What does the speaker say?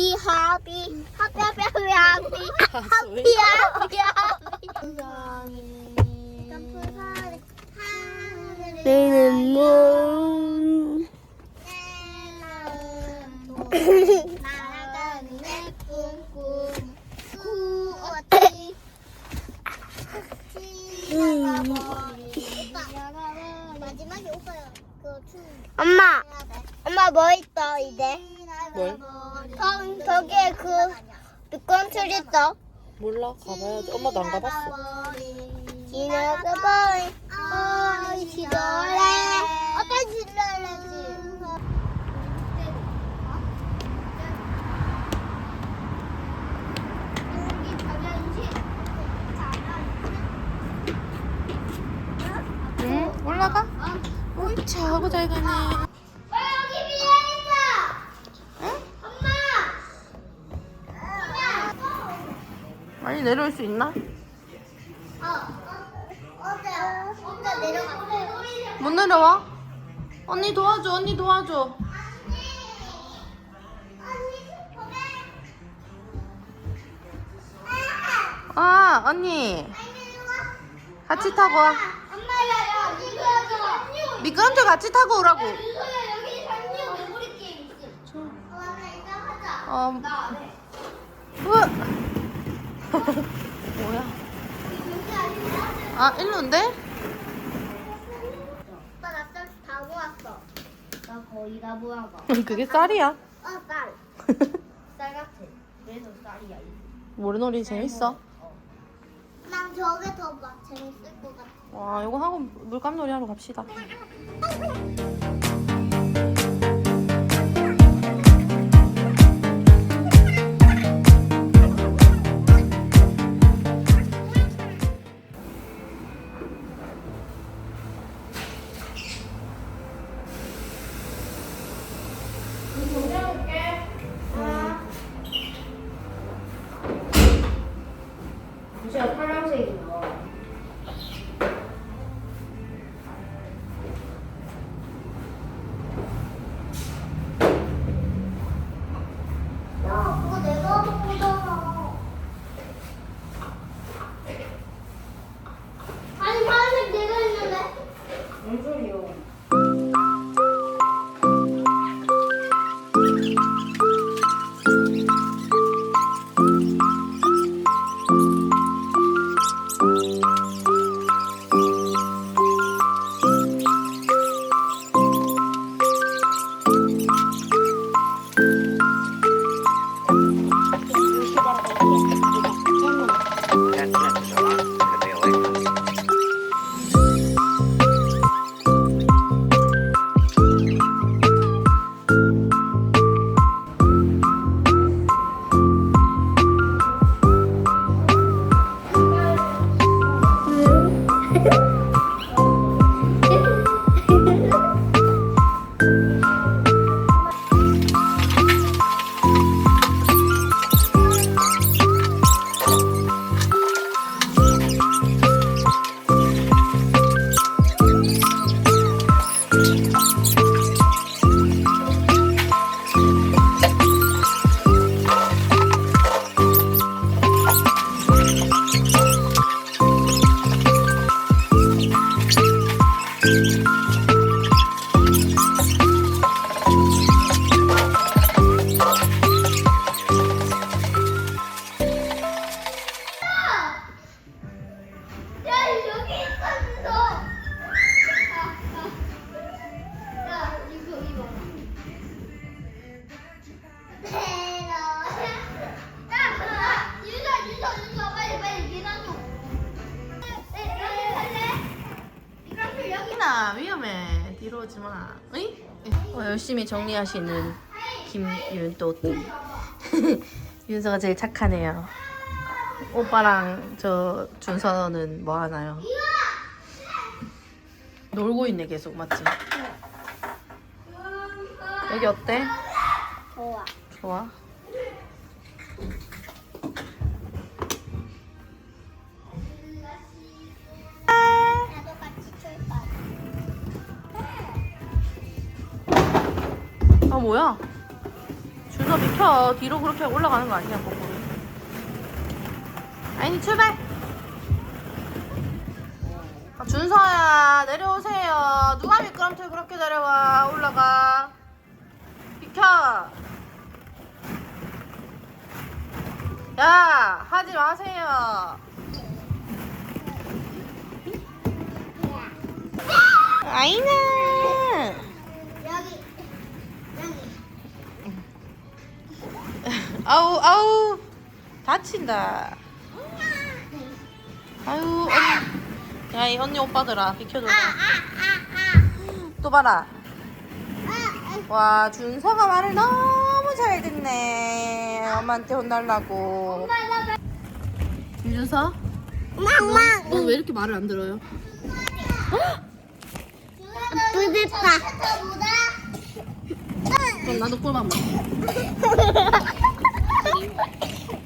하비 하비 하비 하비 하비 하비. 하비 하비 하비. 하비 내는 뭐 날아가는 예쁜 꿈 구어치 마지막에 오빠요 그거 춤 엄마 엄마 뭐 있어 이제? 뭘? 저, 저기에 그 미끄럼 틀 있어 몰라 가봐야지. 엄마도 안 가봤어. 지나가 버린 어이 시절에 어떤 시절에지. 응? 올라가? 옳차 하고 잘 가네 여기 위에 있어 엄마 많이 내려올 수 있나? 못 내려와? 언니 도와줘 언니 도와줘 아 언니 같이 타고 와 미끄럼틀 같이 타고 오라고 어 어. 뭐야? 아 일로인데? 오빠 나 쌀 다 모았어. 나 거의 다 모아봐 그게 쌀이야? 어 쌀. 쌀 같아. 그래서 쌀이야 모래놀이 재밌어? 난 저게 더 막 재밌을 것 같아. 와 이거 하고 물감놀이 하러 갑시다 그리고 위험해 뒤로 오지 마 어이? 어, 열심히 정리하시는 김윤또띠 윤서가 제일 착하네요 오빠랑 저 준서는 뭐 하나요? 놀고 있네 계속 맞지? 여기 어때? 좋아 좋아? 뭐야? 준서 비켜. 뒤로 그렇게 올라가는 거 아니야, 거꾸로. 아니, 출발! 아, 준서야, 내려오세요. 누가 미끄럼틀 그렇게 내려와? 올라가. 비켜! 야, 하지 마세요. 아이나. 아우 아우 다친다. 아유 언니. 야이 언니 오빠들아 비켜줘라. 또 봐라. 와 준서가 말을 너무 잘 듣네. 엄마한테 혼날라고. 망망 너왜 이렇게 말을 안 들어요? 뿌듯다 그럼 나도 꿀만 먹어. Sim.